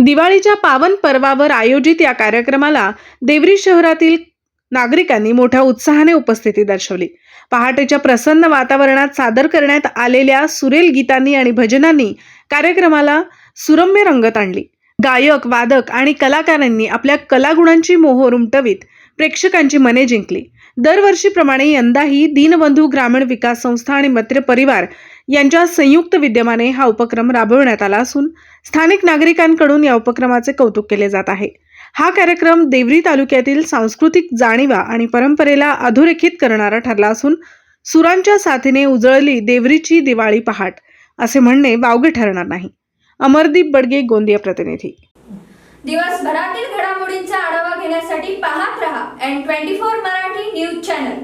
दिवाळीच्या पावन पर्वावर आयोजित या कार्यक्रमाला देवरी शहरातील नागरिकांनी मोठ्या उत्साहाने उपस्थिती दर्शवली. पहाटेच्या प्रसन्न वातावरणात सादर करण्यात आलेल्या सुरेल गीतांनी आणि भजनांनी कार्यक्रमाला सुरम्य रंगत आणली. गायक वादक आणि कलाकारांनी आपल्या कलागुणांची मोहोर उमटवीत प्रेक्षकांची मने जिंकली. दरवर्षीप्रमाणे यंदाही दीनबंधू ग्रामीण विकास संस्था आणि मित्र परिवार यांच्या संयुक्त विद्यमाने हा उपक्रम राबवण्यात आला असून स्थानिक नागरिकांकडून या उपक्रमाचे कौतुक केले जात आहे. हा कार्यक्रम देवरी तालुक्यातील सांस्कृतिक जाणीवा आणि परंपरेला अधोरेखित करणारा ठरला असून सुरांच्या साथीने उजळली देवरीची दिवाळी पहाट असे म्हणणे वावगे ठरणार नाही. अमरदीप बडगे गोंदिया प्रतिनिधी. दिवसभरातील घडामोडींचा आढावा घेण्यासाठी पाहत रहा N twenty four Marathi news channel